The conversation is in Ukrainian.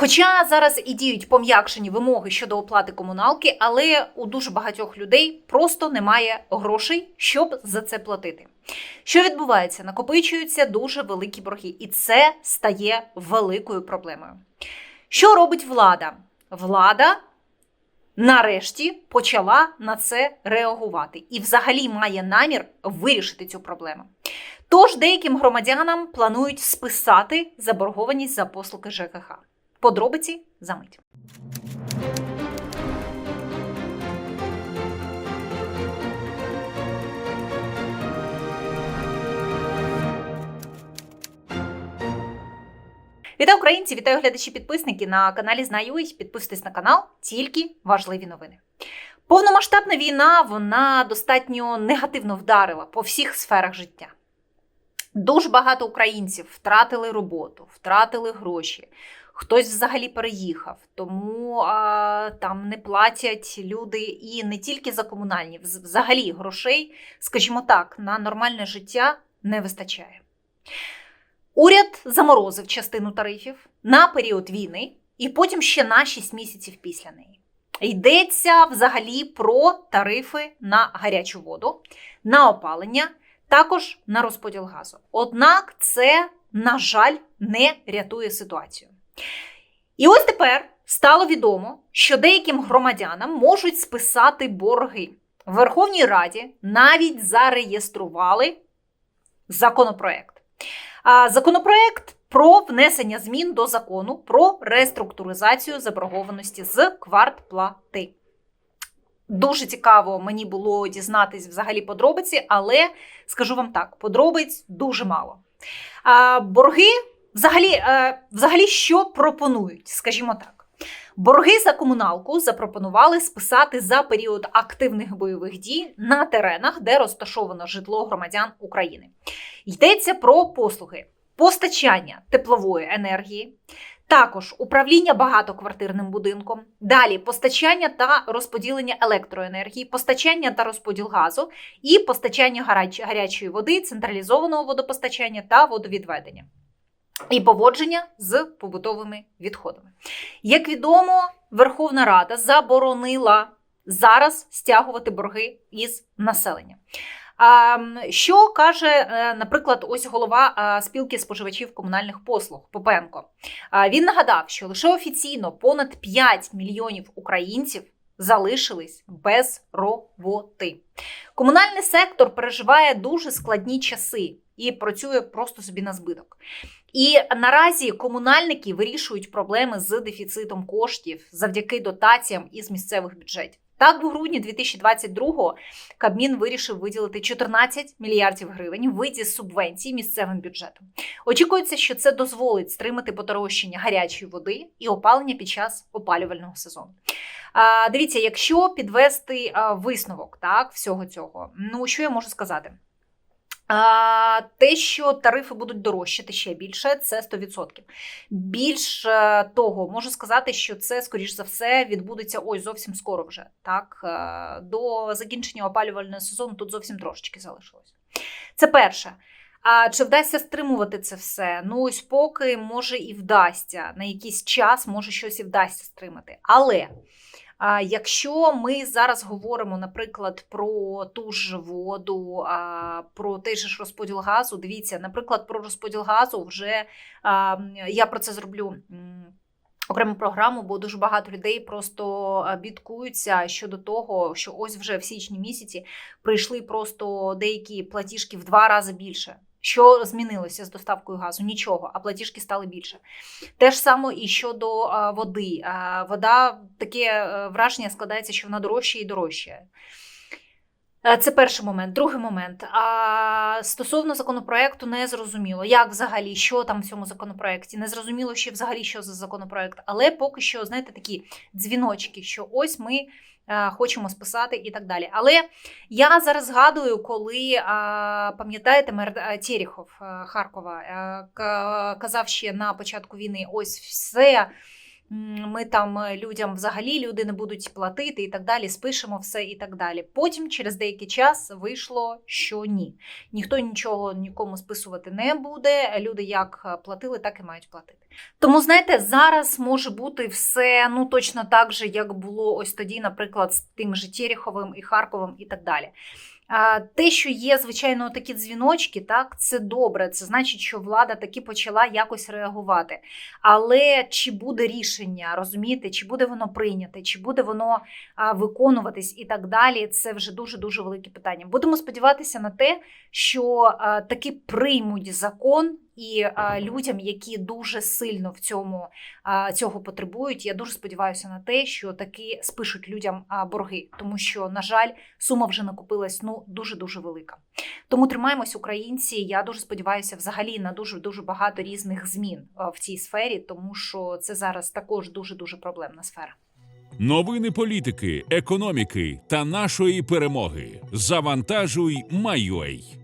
Хоча зараз і діють пом'якшені вимоги щодо оплати комуналки, але у дуже багатьох людей просто немає грошей, щоб за це платити. Що відбувається? Накопичуються дуже великі борги, і це стає великою проблемою. Що робить влада? Влада нарешті почала на це реагувати і взагалі має намір вирішити цю проблему. Тож деяким громадянам планують списати заборгованість за послуги ЖКХ. Подробиці за мить. Вітаю українці, вітаю глядачі підписники на каналі Знаюсь. Підписуйтесь на канал, тільки важливі новини. Повномасштабна війна вона достатньо негативно вдарила по всіх сферах життя. Дуже багато українців втратили роботу, втратили гроші. Хтось взагалі переїхав, тому а, там не платять люди і не тільки за комунальні, взагалі грошей, скажімо так, на нормальне життя не вистачає. Уряд заморозив частину тарифів на період війни і потім ще на 6 місяців після неї. Йдеться взагалі про тарифи на гарячу воду, на опалення, також на розподіл газу. Однак це, на жаль, не рятує ситуацію. І ось тепер стало відомо, що деяким громадянам можуть списати борги. В Верховній Раді навіть зареєстрували законопроект. Законопроект про внесення змін до закону про реструктуризацію заборгованості з квартплати. Дуже цікаво мені було дізнатись взагалі подробиці, але скажу вам так: подробиць дуже мало. Борги взагалі, е, взагалі що пропонують? Скажімо так. Борги за комуналку запропонували списати за період активних бойових дій на теренах, де розташовано житло громадян України. Йдеться про послуги постачання теплової енергії, також управління багатоквартирним будинком, далі постачання та розподілення електроенергії, постачання та розподіл газу і постачання гарячої води, централізованого водопостачання та водовідведення. І поводження з побутовими відходами. Як відомо, Верховна Рада заборонила зараз стягувати борги із населення. Що каже, е, наприклад, ось голова спілки споживачів комунальних послуг Попенко? Він нагадав, що лише офіційно понад 5 мільйонів українців залишились без роботи. Комунальний сектор переживає дуже складні часи і працює просто собі на збиток. І наразі комунальники вирішують проблеми з дефіцитом коштів завдяки дотаціям із місцевих бюджетів. Так, в грудні 2022-го Кабмін вирішив виділити 14 мільярдів гривень в виді субвенцій місцевим бюджетом. Очікується, що це дозволить стримати подорожчання гарячої води і опалення під час опалювального сезону. Дивіться, якщо підвести висновок так, всього цього, ну що я можу сказати? Те, що тарифи будуть дорожчати ще більше, це 100%. Більш е, того, можу сказати, що це, скоріш за все, відбудеться ось зовсім скоро вже. Так, Е, до закінчення опалювального сезону тут зовсім трошечки залишилось. Це перше. А чи вдасться стримувати це все? Ну, ось поки може і вдасться. На якийсь час може щось і вдасться стримати. Але якщо ми зараз говоримо, наприклад, про ту ж воду, про той же ж розподіл газу, дивіться, наприклад, про розподіл газу вже я про це зроблю. Окрему програму, бо дуже багато людей просто бідкуються щодо того, що ось вже в січні місяці прийшли просто деякі платіжки в два рази більше. Що змінилося з доставкою газу? Нічого, а платіжки стали більше. Те ж саме і щодо води. Вода таке е, враження складається, що вона дорожча і дорожчає. Е, Це перший момент. Другий момент. А стосовно законопроекту, не зрозуміло, як взагалі, що там в цьому законопроекті. Не зрозуміло ще взагалі, що за законопроект. Але поки що, знаєте, такі дзвіночки, що ось ми е, хочемо списати і так далі. Але я зараз згадую, коли е, пам'ятаєте, мер Терехов е, Харкова казав ще на початку війни: ось все. Ми там е, людям взагалі люди не будуть платити і так далі, спишемо все і так далі. Потім, через деякий час, вийшло, що ні. Ніхто нічого нікому списувати не буде. Люди як е, платили, так і мають платити. Тому, знаєте, зараз може бути все ну точно так же, як було ось тоді, наприклад, з тим же Тереховим і Харковим і так далі. Те, що є, звичайно, такі дзвіночки, так, це добре. Це значить, що влада таки почала якось реагувати. Але чи буде рішення, розумієте, чи буде воно прийняте, чи буде воно виконуватись і так далі, це вже дуже дуже велике питання. Будемо сподіватися на те, що таки приймуть закон. І людям, які дуже сильно в цьому цього потребують, я дуже сподіваюся на те, що таки спишуть людям борги, тому що, на жаль, сума вже накопилась ну дуже дуже велика. Тому тримаємось, українці. Я дуже сподіваюся, взагалі на дуже дуже багато різних змін в цій сфері, тому що це зараз також дуже дуже проблемна сфера. Новини політики, економіки та нашої перемоги. Завантажуй, майой.